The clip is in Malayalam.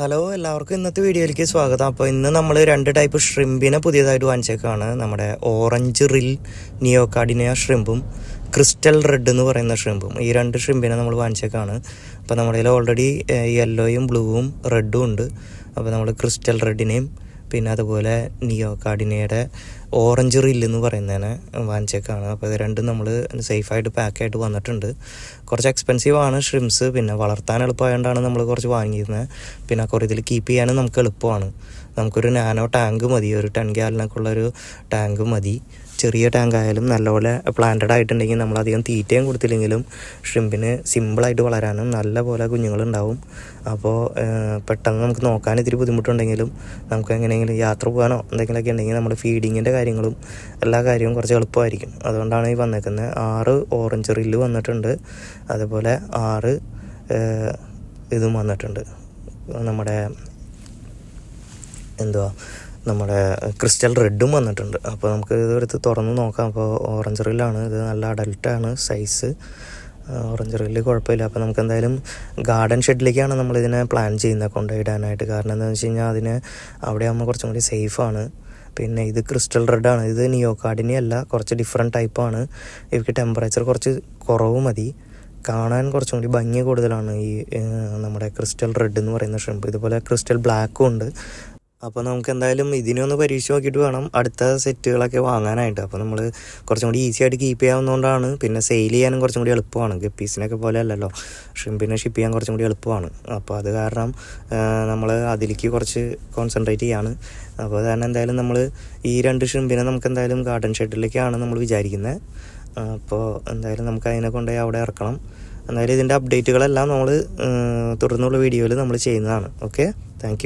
ഹലോ എല്ലാവർക്കും ഇന്നത്തെ വീഡിയോയിലേക്ക് സ്വാഗതം. അപ്പോൾ ഇന്ന് നമ്മൾ രണ്ട് ടൈപ്പ് ഷ്രിമ്പിനെ പുതിയതായിട്ട് വാങ്ങിച്ചേക്കാണ്. നമ്മുടെ ഓറഞ്ച് റിൽ നിയോകാർഡിനിയ ഷ്രിമ്പും ക്രിസ്റ്റൽ റെഡ് എന്ന് പറയുന്ന ഷ്രിമ്പും ഈ രണ്ട് ഷ്രിമ്പിനെ നമ്മൾ വാങ്ങിച്ചേക്കാണ്. അപ്പോൾ നമ്മുടെ കയ്യിൽ ഓൾറെഡി യെല്ലോയും ബ്ലൂവും റെഡും ഉണ്ട്. അപ്പോൾ നമ്മൾ ക്രിസ്റ്റൽ റെഡിനെയും പിന്നെ അതുപോലെ നിയോ കാർഡിനയുടെ ഓറഞ്ച് റില്ലെന്ന് പറയുന്നതിനെ വാങ്ങിച്ചേക്കാണ്. അപ്പോൾ ഇത് രണ്ടും നമ്മൾ സേഫായിട്ട് പാക്കായിട്ട് വന്നിട്ടുണ്ട്. കുറച്ച് എക്സ്പെൻസീവ് ആണ് ഷ്രിംസ് പിന്നെ വളർത്താൻ എളുപ്പമായതുകൊണ്ടാണ് നമ്മൾ കുറച്ച് വാങ്ങിയിരുന്നത്. പിന്നെ കുറേ ഇതിൽ കീപ്പ് ചെയ്യാനും നമുക്ക് എളുപ്പമാണ്. നമുക്കൊരു നാനോ ടാങ്ക് മതി. ഒരു ടെൻ ഗ്യാലിനൊക്കെ ഉള്ളൊരു ടാങ്ക് മതി. ചെറിയ ടാങ്ക് ആയാലും നല്ലപോലെ പ്ലാന്റഡ് ആയിട്ടുണ്ടെങ്കിൽ നമ്മൾ അധികം തീറ്റയും കൊടുത്തില്ലെങ്കിലും ഷ്രിമ്പിന് സിമ്പിളായിട്ട് വളരാനും നല്ലപോലെ കുഞ്ഞുങ്ങളുണ്ടാവും. അപ്പോൾ പെട്ടെന്ന് നമുക്ക് നോക്കാൻ ഇത്തിരി ബുദ്ധിമുട്ടുണ്ടെങ്കിലും നമുക്ക് എങ്ങനെയെങ്കിലും യാത്ര പോകാനോ എന്തെങ്കിലുമൊക്കെ ഉണ്ടെങ്കിൽ നമ്മൾ ഫീഡിങ്ങിന്റെ കാര്യങ്ങളും എല്ലാ കാര്യവും കുറച്ച് എളുപ്പമായിരിക്കും. അതുകൊണ്ടാണ് ഈ വന്നേക്കുന്നത് ആറ് ഓറഞ്ച് റില്ല് വന്നിട്ടുണ്ട്. അതുപോലെ ആറ് ഇതും വന്നിട്ടുണ്ട്. നമ്മുടെ എന്തുവാ? നമ്മുടെ ക്രിസ്റ്റൽ റെഡും വന്നിട്ടുണ്ട്. അപ്പോൾ നമുക്ക് ഇതെടുത്ത് തുറന്ന് നോക്കാം. അപ്പോൾ ഓറഞ്ച് റില്ലാണ് ഇത് നല്ല അഡൽട്ടാണ് സൈസ് ഓറഞ്ച് റില്ല് കുഴപ്പമില്ല. അപ്പോൾ നമുക്ക് എന്തായാലും ഗാർഡൻ ഷെഡിലേക്കാണ് നമ്മളിതിനെ പ്ലാൻ ചെയ്യുന്നത് കൊണ്ടുപോയിടാനായിട്ട്. കാരണം എന്താണെന്ന് വെച്ച് കഴിഞ്ഞാൽ അതിന് അവിടെ ആകുമ്പോൾ കുറച്ചും കൂടി സേഫാണ് പിന്നെ ഇത് ക്രിസ്റ്റൽ റെഡാണ് ഇത് നിയോകാർഡിനി അല്ല കുറച്ച് ഡിഫറെന്റ് ടൈപ്പാണ് ഇവയ്ക്ക് ടെമ്പറേച്ചർ കുറച്ച് കുറവ് മതി. കാണാൻ കുറച്ചും കൂടി ഭംഗി കൂടുതലാണ് ഈ നമ്മുടെ ക്രിസ്റ്റൽ റെഡ് എന്ന് പറയുന്ന ഷ്രിമ്പ് ഇതുപോലെ ക്രിസ്റ്റൽ ബ്ലാക്കും ഉണ്ട്. അപ്പോൾ നമുക്ക് എന്തായാലും ഇതിനൊന്ന് പരീക്ഷിച്ച് നോക്കിയിട്ട് വേണം അടുത്ത സെറ്റുകളൊക്കെ വാങ്ങാനായിട്ട്. അപ്പോൾ നമ്മൾ കുറച്ചും കൂടി ഈസി ആയിട്ട് കീപ്പ് ചെയ്യാവുന്നതുകൊണ്ടാണ് പിന്നെ സെയിൽ ചെയ്യാനും കുറച്ചും കൂടി എളുപ്പമാണ്. ഗപ്പീസിനൊക്കെ പോലെ അല്ലല്ലോ ഷിംപിനെ ഷിപ്പ് ചെയ്യാൻ കുറച്ചും കൂടി എളുപ്പമാണ്. അപ്പോൾ അത് കാരണം നമ്മൾ അതിലേക്ക് കുറച്ച് കോൺസെൻട്രേറ്റ് ചെയ്യാണ്. അപ്പോൾ തന്നെ എന്തായാലും നമ്മൾ ഈ രണ്ട് ഷിംപിനെ നമുക്ക് എന്തായാലും ഗാർഡൻ ഷെഡിലേക്കാണ് നമ്മൾ വിചാരിക്കുന്നത് അപ്പോൾ എന്തായാലും നമുക്ക് അതിനെ കൊണ്ടുപോയി അവിടെ ഇറക്കണം. എന്തായാലും ഇതിന്റെ അപ്ഡേറ്റുകളെല്ലാം നമ്മൾ തുടർന്നുള്ള വീഡിയോയിൽ നമ്മൾ ചെയ്യുന്നതാണ്. Okay thank